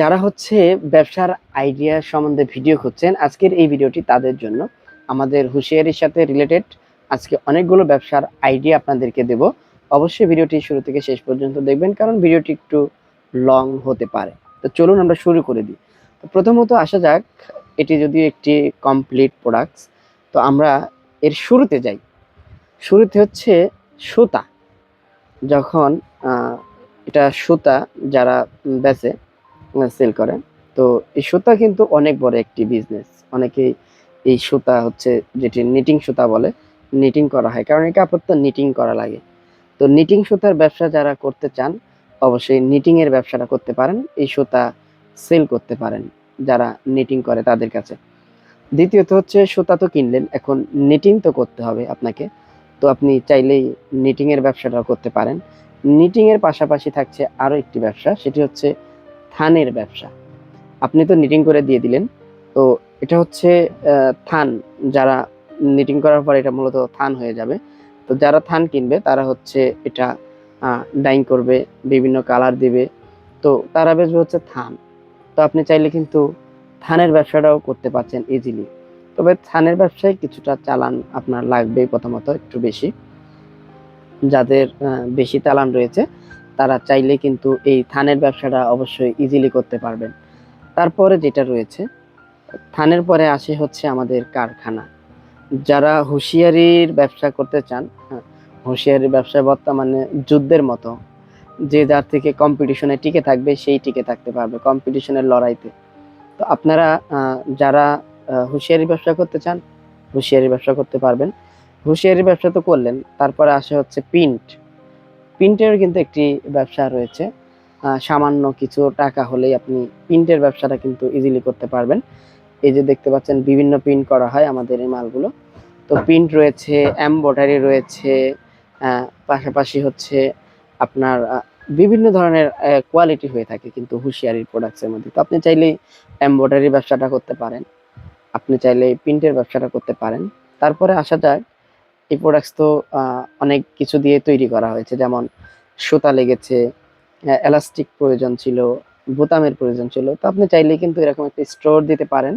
যারা হচ্ছে ব্যবসার আইডিয়া সম্বন্ধে ভিডিও খুঁজছেন, আজকের এই ভিডিওটি তাদের জন্য। আমাদের হুঁশিয়ারির সাথে রিলেটেড আজকে অনেকগুলো ব্যবসার আইডিয়া আপনাদেরকে দেব। অবশ্যই ভিডিওটি শুরু থেকে শেষ পর্যন্ত দেখবেন, কারণ ভিডিওটি একটু লং হতে পারে। তো চলুন আমরা শুরু করে দিই। তো প্রথমত আসা যাক, এটি যদি একটি কমপ্লিট প্রোডাক্টস তো আমরা এর শুরুতে যাই। শুরুতে হচ্ছে সুতা। যখন এটা সুতা যারা বেচে সেল করে। তো এই সুতা কিন্তু অনেক বড় একটি বিজনেস অনেকেই এই সুতা হচ্ছে যেটি নিটিং সুতা বলে নিটিং করা হয়। কারণ এই কাপড় তো নিটিং করা লাগে। তো নিটিং সুতার ব্যবসা যারা করতে চান, অবশ্যই নিটিং এর ব্যবসাটা করতে পারেন, এই সুতা সেল করতে পারেন যারা নিটিং করে তাদের কাছে। দ্বিতীয়ত হচ্ছে সুতা তো কিনলেন, এখন নিটিং তো করতে হবে আপনাকে। তো আপনি চাইলেই নিটিং এর ব্যবসাটাও করতে পারেন। নিটিং এর পাশাপাশি থাকছে আরও একটি ব্যবসা, সেটি হচ্ছে থানের ব্যবসা। আপনি তো নিটিং করে দিয়ে দিলেন। তো এটা হচ্ছে থান। যারা নিটিং করার পর এটা মূলত থান হয়ে যাবে। তো যারা থান কিনবে, তারা হচ্ছে এটা ডাইং করবে, বিভিন্ন কালার দিবে। তো তারা বেচবে হচ্ছে থান। তো আপনি চাইলে কিন্তু থানের ব্যবসাটাও করতে পারছেন ইজিলি তবে থানের ব্যবসায় কিছুটা চালান আপনার লাগবে প্রথমত একটু বেশি। যাদের বেশি চালান রয়েছে। তারা চাইলে কিন্তু এই থানের ব্যবসাটা অবশ্যই ইজিলি করতে পারবেন। তারপরে যেটা রয়েছে থানের পরে আসে হচ্ছে আমাদের কারখানা। যারা হুঁশিয়ারির ব্যবসা করতে চান হ্যাঁ, হুঁশিয়ারির ব্যবসা বর্তমানে যুদ্ধের মতো। যে যার থেকে কম্পিটিশনে টিকে থাকবে সেই টিকে থাকতে পারবে কম্পিটিশনের লড়াইতে। তো আপনারা যারা হুঁশিয়ারি ব্যবসা করতে চান হুঁশিয়ারি ব্যবসা করতে পারবেন। হুঁশিয়ারি ব্যবসা তো করলেন তারপরে আসে হচ্ছে প্রিন্ট প্রিন্টের কিন্তু একটি ব্যবসা রয়েছে। সামান্য কিছু টাকা হলেই আপনি প্রিন্টের ব্যবসাটা কিন্তু ইজিলি করতে পারবেন। এই যে দেখতে পাচ্ছেন, বিভিন্ন প্রিন্ট করা হয় আমাদের এই মালগুলো। তো প্রিন্ট রয়েছে এমব্রয়ডারি রয়েছে পাশাপাশি হচ্ছে আপনার বিভিন্ন ধরনের কোয়ালিটি হয়ে থাকে কিন্তু হুঁশিয়ারির প্রোডাক্টসের মধ্যে। তো আপনি চাইলেই এমব্রয়ডারি ব্যবসাটা করতে পারেন। আপনি চাইলে প্রিন্টের ব্যবসাটা করতে পারেন। তারপরে আসা যায় এই প্রোডাক্টস তো অনেক কিছু দিয়ে তৈরি করা হয়েছে। যেমন সুতা লেগেছে এলাস্টিক প্রয়োজন ছিল, বোতামের প্রয়োজন ছিল। তো আপনি চাইলে কিন্তু এরকম একটা স্টোর দিতে পারেন,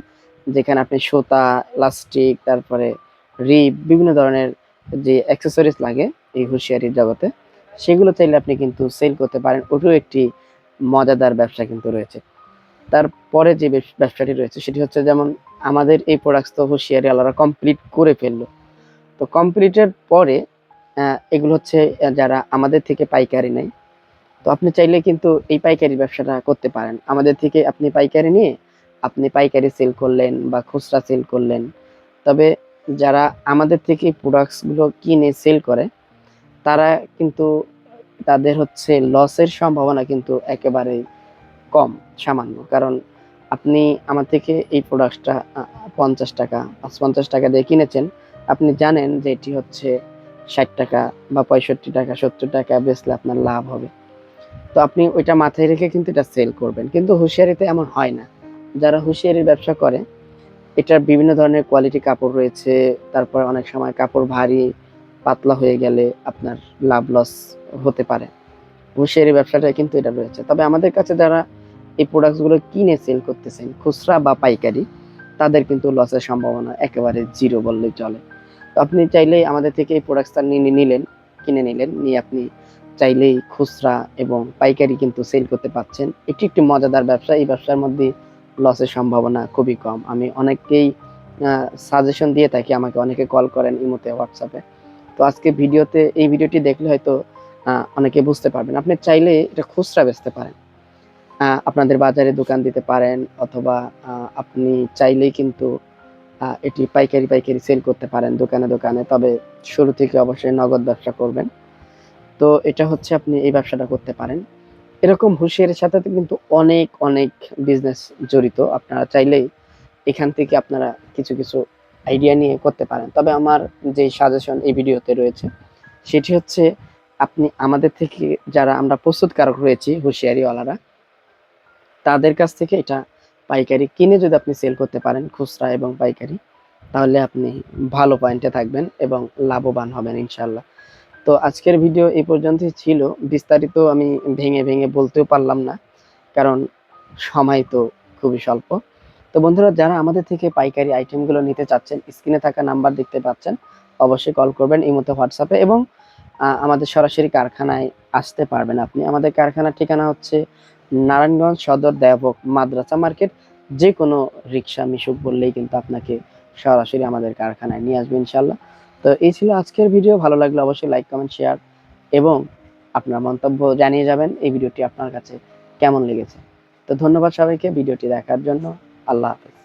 যেখানে আপনি সুতা এলাস্টিক তারপরে রিপ বিভিন্ন ধরনের যে অ্যাক্সেসরিজ লাগে এই হুঁশিয়ারির জগতে, সেগুলো চাইলে আপনি কিন্তু সেল করতে পারেন। ওটাও একটি মজাদার ব্যবসা কিন্তু রয়েছে। তারপরে যে ব্যবসাটি রয়েছে, সেটি হচ্ছে যেমন আমাদের এই প্রোডাক্টস তো হুঁশিয়ারি আলাদা কমপ্লিট করে ফেলল। তো কমপ্লিটের পরে এগুলো হচ্ছে যারা আমাদের থেকে পাইকারি নেয়। তো আপনি চাইলে কিন্তু এই পাইকারি ব্যবসাটা করতে পারেন। আমাদের থেকে আপনি পাইকারি নিয়ে আপনি পাইকারি সেল করলেন বা খুচরা সেল করলেন। তবে যারা আমাদের থেকে প্রোডাক্টসগুলো কিনে সেল করে, তারা কিন্তু তাদের হচ্ছে লসের সম্ভাবনা কিন্তু একেবারেই কম, সামান্য। কারণ আপনি আমার থেকে এই প্রোডাক্টটা পঞ্চাশ টাকা, পাঁচ পঞ্চাশ টাকা দিয়ে কিনেছেন। আপনি জানেন যে এটি হচ্ছে ষাট টাকা বা পঁয়ষট্টি টাকা, সত্তর টাকা বেচলে আপনার লাভ হবে। তো আপনি ওইটা মাথায় রেখে কিন্তু এটা সেল করবেন। কিন্তু হুঁশিয়ারিতে এমন হয় না। যারা হুঁশিয়ারির ব্যবসা করে, এটার বিভিন্ন ধরনের কোয়ালিটি কাপড় রয়েছে, তারপর অনেক সময় কাপড় ভারী, পাতলা হয়ে গেলে আপনার লাভ লস হতে পারে। হুঁশিয়ারি ব্যবসাটা কিন্তু এটা রয়েছে। তবে আমাদের কাছে যারা এই প্রোডাক্টগুলো কিনে সেল করতেছেন, খুচরা বা পাইকারি, তাদের কিন্তু লসের সম্ভাবনা একেবারে জিরো বললেই চলে। আপনি চাইলেই আমাদের থেকে এই প্রোডাক্টটা নিয়ে নিলেন, কিনে নিলেন, নিয়ে আপনি চাইলেই খুচরা এবং পাইকারি কিন্তু সেল করতে পাচ্ছেন। এটি একটি মজাদার ব্যবসা, এই ব্যবসার মধ্যে লসের সম্ভাবনা খুবই কম। আমি অনেককেই সাজেশন দিয়ে থাকি, আমাকে অনেকে কল করেন ইমোতে হোয়াটসঅ্যাপে তো আজকে ভিডিওতে, এই ভিডিওটি দেখলে হয়তো অনেকে বুঝতে পারবেন। আপনি চাইলে এটা খুচরা বেচতে পারেন। আপনাদের বাজারে দোকান দিতে পারেন, অথবা আপনি চাইলেই কিন্তু এটি পাইকারি পাইকারি সেল করতে পারেন দোকানে দোকানে, তবে শুরু থেকে অবশ্যই নগদ ব্যবসা করবেন। তো এটা হচ্ছে আপনি এই ব্যবসাটা করতে পারেন। এরকম হুঁশিয়ারির সাথে কিন্তু অনেক অনেক বিজনেস জড়িত। আপনারা চাইলেই এখান থেকে আপনারা কিছু কিছু আইডিয়া নিয়ে করতে পারেন। তবে আমার যে সাজেশন এই ভিডিওতে রয়েছে, সেটি হচ্ছে আপনি আমাদের থেকে যারা আমরা প্রস্তুতকারক রয়েছি হুঁশিয়ারিওয়ালারা, তাদের কাছ থেকে এটা পাইকারি কিনে যদি আপনি সেল করতে পারেন খুচরা এবং পাইকারি, তাহলে আপনি ভালো পয়েন্টে থাকবেন এবং লাভবান হবেন ইনশাল্লাহ তো আজকের ভিডিও এই পর্যন্তই ছিল। বিস্তারিত আমি ভেঙে ভেঙে বলতেও পারলাম না, কারণ সময় তো খুবই স্বল্প। তো বন্ধুরা, যারা আমাদের থেকে পাইকারি আইটেমগুলো নিতে চাচ্ছেন স্ক্রিনে থাকা নাম্বার দেখতে পাচ্ছেন, অবশ্যই কল করবেন এই মতো হোয়াটসঅ্যাপে এবং আমাদের সরাসরি কারখানায় আসতে পারবেন আপনি। আমাদের কারখানার ঠিকানা হচ্ছে নারায়ণগঞ্জ সদর দেবক মাদ্রাসা মার্কেট যে কোনো রিক্সা, মিশুক বললেই কিন্তু আপনাকে সরাসরি আমাদের কারখানায় নিয়ে আসবে ইনশাল্লাহ তো এই ছিল আজকের ভিডিও, ভালো লাগলে অবশ্যই লাইক কমেন্ট শেয়ার এবং আপনার মন্তব্য জানিয়ে যাবেন, এই ভিডিওটি আপনার কাছে কেমন লেগেছে। তো ধন্যবাদ সবাইকে, ভিডিওটি দেখার জন্য আল্লাহ হাফেজ।